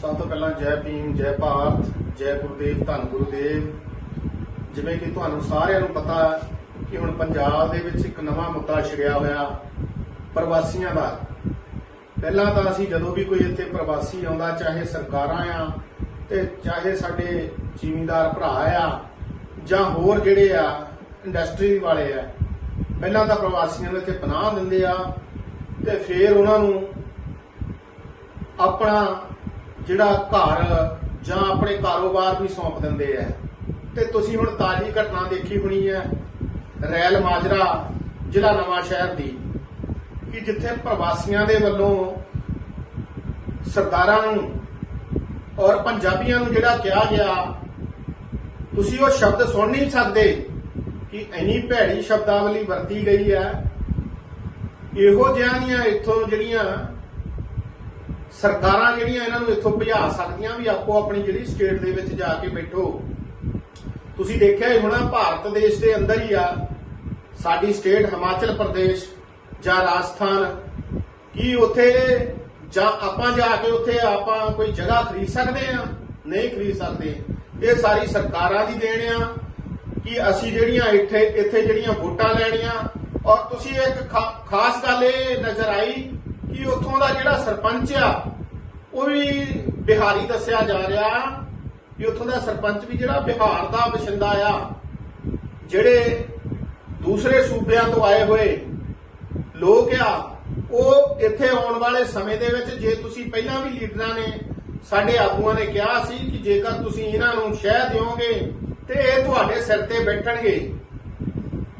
ਸਭ ਤੋਂ ਪਹਿਲਾਂ ਜੈ ਭੀਮ, ਜੈ ਭਾਰਤ, ਜੈ ਗੁਰਦੇਵ, ਧੰਨ ਗੁਰਦੇਵ। ਜਿਵੇਂ ਕਿ ਤੁਹਾਨੂੰ ਸਾਰਿਆਂ ਨੂੰ ਪਤਾ ਕਿ ਹੁਣ ਪੰਜਾਬ ਦੇ ਵਿੱਚ ਇੱਕ ਨਵਾਂ ਮੁੱਦਾ ਛਿੜਿਆ ਹੋਇਆ ਪ੍ਰਵਾਸੀਆਂ ਦਾ। ਪਹਿਲਾਂ ਤਾਂ ਅਸੀਂ ਜਦੋਂ ਵੀ ਕੋਈ ਇੱਥੇ ਪ੍ਰਵਾਸੀ ਆਉਂਦਾ, ਚਾਹੇ ਸਰਕਾਰਾਂ ਆ ਤੇ ਚਾਹੇ ਸਾਡੇ ਜ਼ਿਮੀਂਦਾਰ ਭਰਾ ਆ ਜਾਂ ਹੋਰ ਜਿਹੜੇ ਆ ਇੰਡਸਟਰੀ ਵਾਲੇ ਆ, ਪਹਿਲਾਂ ਤਾਂ ਪ੍ਰਵਾਸੀਆਂ ਨੂੰ ਇੱਥੇ ਪਨਾਹ ਦਿੰਦੇ ਆ ਤੇ ਫਿਰ ਉਹਨਾਂ ਨੂੰ ਆਪਣਾ ਜਿਹੜਾ ਘਰ ਜਾਂ ਆਪਣੇ ਕਾਰੋਬਾਰ ਵੀ ਸੌਂਪ ਦਿੰਦੇ ਆ। ਤੇ ਤੁਸੀਂ ਹੁਣ ਤਾਜੀ ਘਟਨਾ ਦੇਖੀ ਹੋਣੀ ਹੈ ਰੈਲ ਮਾਜਰਾ, ਜ਼ਿਲ੍ਹਾ ਨਵਾਂ ਸ਼ਹਿਰ ਦੀ, ਕਿ ਜਿੱਥੇ ਪ੍ਰਵਾਸੀਆਂ ਦੇ ਵੱਲੋਂ ਸਰਦਾਰਾਂ ਨੂੰ ਔਰ ਪੰਜਾਬੀਆਂ ਨੂੰ ਜਿਹੜਾ ਕਿਹਾ ਗਿਆ, ਤੁਸੀਂ ਉਹ ਸ਼ਬਦ ਸੁਣ ਨਹੀਂ ਸਕਦੇ ਕਿ ਇੰਨੀ ਭੈੜੀ ਸ਼ਬਦਾਵਲੀ ਵਰਤੀ ਗਈ ਹੈ। ਇਹੋ ਜਿਹੀਆਂ ਦੀਆਂ ਇੱਥੋਂ ਜਿਹੜੀਆਂ ਸਰਕਾਰਾਂ ਜਿਹੜੀਆਂ ਇਹਨਾਂ ਨੂੰ ਇੱਥੋਂ ਭਜਾ ਸਕਦੀਆਂ ਵੀ ਆਪੋ ਆਪਣੀ ਜਿਹੜੀ ਸਟੇਟ ਦੇ ਵਿੱਚ ਜਾ ਕੇ ਬੈਠੋ। ਤੁਸੀਂ ਦੇਖਿਆ ਹੀ ਹੋਣਾ, ਭਾਰਤ ਦੇਸ਼ ਦੇ ਅੰਦਰ ਹੀ ਆ, ਸਾਡੀ ਸਟੇਟ ਹਿਮਾਚਲ ਪ੍ਰਦੇਸ਼ ਜਾਂ ਰਾਜਸਥਾਨ, ਕੀ ਉੱਥੇ ਜਾਂ ਆਪਾਂ ਜਾ ਕੇ ਉੱਥੇ ਆਪਾਂ ਕੋਈ ਜਗ੍ਹਾ ਖਰੀਦ ਸਕਦੇ ਆ? ਨਹੀਂ ਖਰੀਦ ਸਕਦੇ। ਇਹ ਸਾਰੀ ਸਰਕਾਰਾਂ ਦੀ ਦੇਣ ਆ ਕਿ ਅਸੀਂ ਜਿਹੜੀਆਂ ਇੱਥੇ ਇੱਥੇ ਜਿਹੜੀਆਂ ਵੋਟਾਂ ਲੈਣੀਆਂ। ਔਰ ਤੁਸੀਂ ਇੱਕ ਖਾ- ਖਾਸ ਗੱਲ ਇਹ ਨਜ਼ਰ ਆਈ ਕਿ ਉੱਥੋਂ ਦਾ ਜਿਹੜਾ ਸਰਪੰਚ ਆ, ਉਹ ਵੀ ਬਿਹਾਰੀ ਦੱਸਿਆ ਜਾ ਰਿਹਾ ਵੀ ਉੱਥੋਂ ਦਾ ਸਰਪੰਚ ਵੀ ਜਿਹੜਾ ਬਿਹਾਰ ਦਾ ਵਸਿੰਦਾ ਆ, ਜਿਹੜੇ ਦੂਸਰੇ ਸੂਬਿਆਂ ਤੋਂ ਆਏ ਹੋਏ ਲੋਕ ਆ, ਉਹ ਇੱਥੇ ਆਉਣ ਵਾਲੇ ਸਮੇਂ ਦੇ ਵਿੱਚ ਜੇ ਤੁਸੀਂ ਪਹਿਲਾਂ ਵੀ ਲੀਡਰਾਂ ਨੇ ਸਾਡੇ ਆਗੂਆਂ ਨੇ ਕਿਹਾ ਸੀ ਕਿ ਜੇਕਰ ਤੁਸੀਂ ਇਹਨਾਂ ਨੂੰ ਸ਼ਹਿ ਦਿਓਗੇ ਤੇ ਇਹ ਤੁਹਾਡੇ ਸਿਰ ਤੇ ਬੈਠਣਗੇ,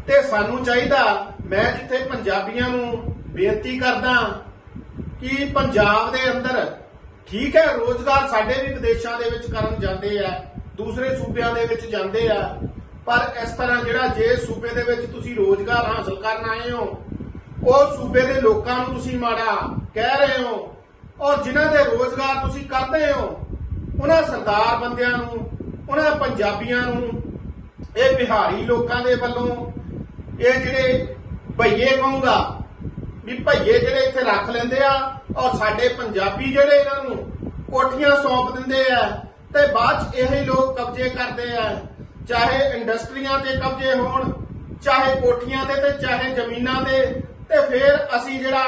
ਤੇ ਸਾਨੂੰ ਚਾਹੀਦਾ ਮੈਂ ਜਿੱਥੇ ਪੰਜਾਬੀਆਂ ਨੂੰ ਬੇਨਤੀ ਕਰਦਾ ਕਿ ਪੰਜਾਬ ਦੇ ਅੰਦਰ ਠੀਕ ਹੈ, ਰੋਜ਼ਗਾਰ ਸਾਡੇ ਵੀ ਵਿਦੇਸ਼ਾਂ ਦੇ ਵਿੱਚ ਕਰਨ ਜਾਂਦੇ ਆ, ਦੂਸਰੇ ਸੂਬਿਆਂ ਦੇ ਵਿੱਚ ਜਾਂਦੇ ਆ, ਪਰ ਇਸ ਤਰ੍ਹਾਂ ਜਿਹੜਾ ਜੇ ਸੂਬੇ ਦੇ ਵਿੱਚ ਤੁਸੀਂ ਰੋਜ਼ਗਾਰ ਹਾਸਲ ਕਰਨ ਆਏ ਹੋ, ਉਹ ਸੂਬੇ ਦੇ ਲੋਕਾਂ ਨੂੰ ਤੁਸੀਂ ਮਾੜਾ ਕਹਿ ਰਹੇ ਹੋ, ਔਰ ਜਿਨ੍ਹਾਂ ਦੇ ਰੋਜ਼ਗਾਰ ਤੁਸੀਂ ਕਰਦੇ ਹੋ, ਉਹਨਾਂ ਸਰਦਾਰ ਬੰਦਿਆਂ ਨੂੰ, ਉਹਨਾਂ ਪੰਜਾਬੀਆਂ ਨੂੰ, ਇਹ ਬਿਹਾਰੀ ਲੋਕਾਂ ਦੇ ਵੱਲੋਂ, ਇਹ ਜਿਹੜੇ ਭਈਏ ਕਹੂੰਗਾ ਵੀ ਭਈਏ ਜਿਹੜੇ ਇੱਥੇ ਰੱਖ ਲੈਂਦੇ ਆ ਔਰ ਸਾਡੇ ਪੰਜਾਬੀ ਜਿਹੜੇ ਇਹਨਾਂ ਨੂੰ ਕੋਠੀਆਂ ਸੌਂਪ ਦਿੰਦੇ ਆ ਤੇ ਬਾਅਦ ਚ ਇਹੀ ਲੋਕ ਕਬਜ਼ੇ ਕਰਦੇ ਆ। ਚਾਹੇ ਇੰਡਸਟਰੀਆਂ ਤੇ ਕਬਜ਼ੇ ਹੋਣ, ਚਾਹੇ ਕੋਠੀਆਂ ਤੇ ਤੇ ਚਾਹੇ ਜ਼ਮੀਨਾਂ ਤੇ ਤੇ ਫਿਰ ਅਸੀਂ ਜਿਹੜਾ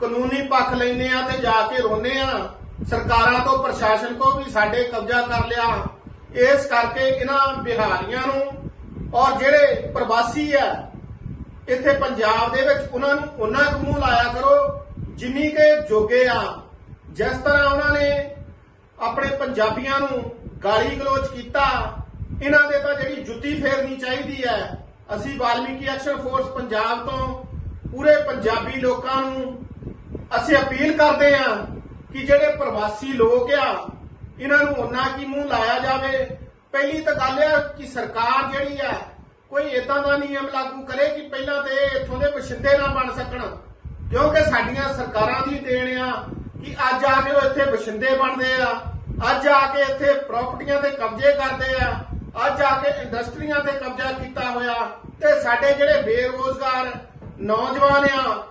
ਕਾਨੂੰਨੀ ਪੱਖ ਲੈਨੇ ਆ ਤੇ ਜਾ ਕੇ ਰੋਨੇ ਆ, ਸਰਕਾਰਾਂ ਤੋਂ, ਪ੍ਰਸ਼ਾਸਨ ਕੋ ਵੀ ਸਾਡੇ ਕਬਜ਼ਾ ਕਰ ਲਿਆ। ਇਸ ਕਰਕੇ ਇਹਨਾਂ ਬਿਹਾਰੀਆਂ ਨੂੰ ਔਰ ਜਿਹੜੇ ਪ੍ਰਵਾਸੀ ਆ ਇੱਥੇ ਪੰਜਾਬ ਦੇ ਵਿੱਚ ਉਹਨਾਂ ਨੂੰ ਉਹਨਾਂ ਕੁ ਮੂੰਹ ਲਾਇਆ ਕਰੋ, ਜਿੰਨੀ ਕਿ ਜੋਗੇ ਆ, ਜਿਸ ਤਰ੍ਹਾਂ ਉਹਨਾਂ ਨੇ ਆਪਣੇ ਪੰਜਾਬੀਆਂ ਨੂੰ ਗਾਲੀ ਗਲੋਚ ਕੀਤਾ, ਇਹਨਾਂ ਦੇ ਤਾਂ ਜਿਹੜੀ ਜੁੱਤੀ ਫੇਰਨੀ ਚਾਹੀਦੀ ਹੈ। ਅਸੀਂ ਵਾਲਮੀਕੀ ਐਕਸ਼ਨ ਫੋਰਸ ਪੰਜਾਬ ਤੋਂ ਪੂਰੇ ਪੰਜਾਬੀ ਲੋਕਾਂ ਨੂੰ ਅਸੀਂ ਅਪੀਲ ਕਰਦੇ ਹਾਂ ਕਿ ਜਿਹੜੇ ਪ੍ਰਵਾਸੀ ਲੋਕ ਆ, ਇਹਨਾਂ ਨੂੰ ਉਹਨਾਂ ਕੀ ਮੂੰਹ ਲਾਇਆ ਜਾਵੇ। ਪਹਿਲੀ ਤਾਂ ਗੱਲ ਆ ਕਿ ਸਰਕਾਰ ਜਿਹੜੀ ਹੈ ਕੋਈ ਇਦਾਂ ਦਾ ਨਿਯਮ ਲਾਗੂ ਕਰੇ ਕਿ ਪਹਿਲਾਂ ਤੇ ਇੱਥੋਂ ਦੇ ਵਸਿੰਦੇ ਨਾ ਬਣ ਸਕਣ। ਕਿਉਂਕਿ ਸਾਡੀਆਂ ਸਰਕਾਰਾਂ ਦੀ ਦੇਣ ਆ ਕਿ ਅੱਜ ਆ ਕੇ ਉਹ ਇੱਥੇ ਵਸਿੰਦੇ ਬਣਦੇ ਆ। ਅੱਜ ਆ ਕੇ ਇੱਥੇ ਪ੍ਰਾਪਰਟੀਆਂ ਤੇ ਕਬਜ਼ੇ ਕਰਦੇ ਆ। ਅੱਜ ਆ ਕੇ ਇੰਡਸਟਰੀਆਂ ਤੇ ਕਬਜ਼ਾ ਕੀਤਾ ਹੋਇਆ। ਤੇ ਸਾਡੇ ਜਿਹੜੇ ਬੇਰੋਜ਼ਗਾਰ ਨੌਜਵਾਨ ਆ,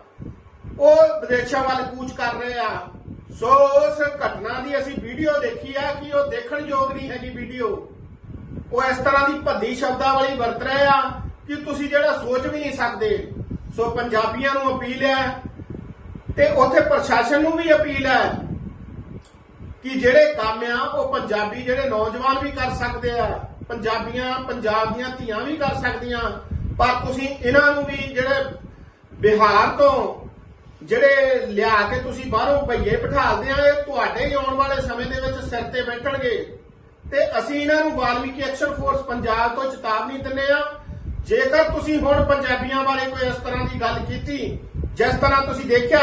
ਉਹ ਵਿਦੇਸ਼ਾਂ ਵੱਲ ਕੂਚ ਕਰ ਰਹੇ ਆ। ਸੋ ਉਸ ਘਟਨਾ ਦੀ ਅਸੀਂ ਵੀਡੀਓ ਦੇਖੀ ਆ ਕਿ ਉਹ ਦੇਖਣ ਯੋਗ ਨਹੀਂ ਹੈਗੀ ਵੀਡੀਓ ਉਹ ਇਸ ਤਰ੍ਹਾਂ ਦੀ ਭੱਦੀ ਸ਼ਬਦਾਵਲੀ ਵਰਤ ਰਹੇ ਆ ਕਿ ਤੁਸੀਂ ਜਿਹੜਾ ਸੋਚ ਵੀ ਨਹੀਂ ਸਕਦੇ। ਸੋ ਪੰਜਾਬੀਆਂ ਨੂੰ ਅਪੀਲ ਹੈ ਤੇ ਉੱਥੇ ਪ੍ਰਸ਼ਾਸਨ ਨੂੰ ਵੀ ਅਪੀਲ ਹੈ ਕਿ ਜਿਹੜੇ ਕੰਮ ਆ, ਉਹ ਪੰਜਾਬੀ ਜਿਹੜੇ ਨੌਜਵਾਨ ਵੀ ਕਰ ਸਕਦੇ ਆ, ਪੰਜਾਬੀਆਂ, ਪੰਜਾਬ ਦੀਆਂ ਧੀਆਂ ਵੀ ਕਰ ਸਕਦੀਆਂ। ਪਰ ਤੁਸੀਂ ਇਹਨਾਂ ਨੂੰ ਵੀ ਜਿਹੜੇ ਬਿਹਾਰ ਤੋਂ ਜਿਹੜੇ ਲਿਆ ਕੇ ਤੁਸੀਂ ਬਾਹਰੋਂ ਭਈਏ ਬਿਠਾਲਦੇ ਆ ਇਹ ਤੁਹਾਡੇ ਹੀ ਆਉਣ ਵਾਲੇ ਸਮੇਂ ਦੇ ਵਿੱਚ ਸਿਰ ਤੇ ਬੈਠਣਗੇ। ਤੇ ਅਸੀਂ ਇਹਨਾਂ ਨੂੰ ਵਾਲਮੀਕੀ ਐਕਸ਼ਨ ਫੋਰਸ ਪੰਜਾਬ ਤੋਂ ਚੇਤਾਵਨੀ ਦਿੰਦੇ ਆ ਜੇਕਰ ਤੁਸੀਂ ਹੁਣ ਪੰਜਾਬੀਆਂ ਬਾਰੇ ਕੋਈ ਇਸ ਤਰ੍ਹਾਂ ਦੀ ਗੱਲ ਕੀਤੀ, ਜਿਸ ਤਰ੍ਹਾਂ ਤੁਸੀਂ ਦੇਖਿਆ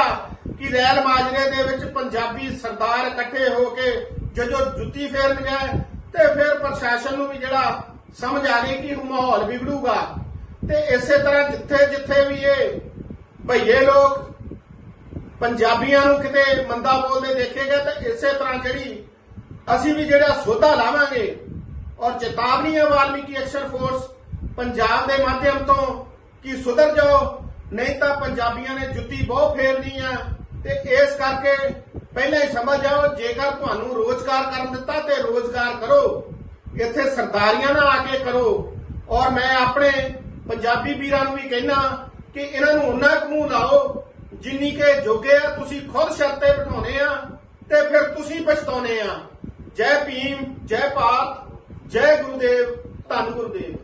ਕਿ ਰੈਲ ਮਾਜਰੇ ਦੇ ਵਿੱਚ ਪੰਜਾਬੀ ਸਰਦਾਰ ਇਕੱਠੇ ਹੋ ਕੇ ਜਦੋਂ ਜੁੱਤੀ ਫੇਰਨ ਗਏ ਤੇ ਫਿਰ ਪ੍ਰਸ਼ਾਸਨ ਨੂੰ ਵੀ ਜਿਹੜਾ ਸਮਝ ਆ ਗਈ ਕਿ ਮਾਹੌਲ ਵਿਗੜੂਗਾ। ਤੇ ਇਸੇ ਤਰ੍ਹਾਂ ਜਿੱਥੇ ਜਿੱਥੇ ਵੀ ਇਹ ਭਈਏ ਲੋਕ ਪੰਜਾਬੀਆਂ ਨੂੰ ਕਿਤੇ ਮੰਦਾ ਬੋਲਦੇ ਦੇਖੇ ਗਏ, ਤਾਂ ਇਸੇ ਤਰ੍ਹਾਂ ਜਿਹੜੀ ਅਸੀਂ ਵੀ ਜਿਹੜਾ ਸੋਧਾ ਲਾਵਾਂਗੇ ਔਰ ਚੇਤਾਵਨੀ ਹੈ ਵਾਲਮੀਕੀ ਐਕਸ਼ਨ ਫੋਰਸ ਪੰਜਾਬ ਦੇ ਮਾਧਿਅਮ ਤੋਂ ਕਿ ਸੁਧਰ ਜਾਓ, ਨਹੀਂ ਤਾਂ ਪੰਜਾਬੀਆਂ ਨੇ ਜੁੱਤੀ ਬਹੁਤ ਫੇਰਨੀ ਆ ਤੇ ਇਸ ਕਰਕੇ ਪਹਿਲਾਂ ਹੀ ਸਮਝ ਜਾਓ ਜੇਕਰ ਤੁਹਾਨੂੰ ਰੋਜ਼ਗਾਰ ਕਰਨ ਦਿੱਤਾ ਤੇ ਰੋਜ਼ਗਾਰ ਕਰੋ, ਇੱਥੇ ਸਰਦਾਰੀਆਂ ਨਾਲ ਆ ਕੇ ਕਰੋ। ਔਰ ਮੈਂ ਆਪਣੇ ਪੰਜਾਬੀ ਵੀਰਾਂ ਨੂੰ ਵੀ ਕਹਿਣਾ ਕਿ ਇਹਨਾਂ ਨੂੰ ਉਹਨਾਂ ਕੁ ਲਾਓ, ਜਿੰਨੀ ਕੇ ਜੋਗੇ ਆ, ਤੁਸੀਂ ਖੁਦ ਸ਼ਰਤੇ ਤੇ ਬਿਠਾਉਣੇ ਆ ਤੇ ਫਿਰ ਤੁਸੀਂ ਪਛਤਾਉਣੇ ਆ। ਜੈ ਭੀਮ ਜੈ ਭਾਰਤ ਜੈ ਗੁਰੂਦੇਵ ਧੰਨ ਗੁਰੂਦੇਵ।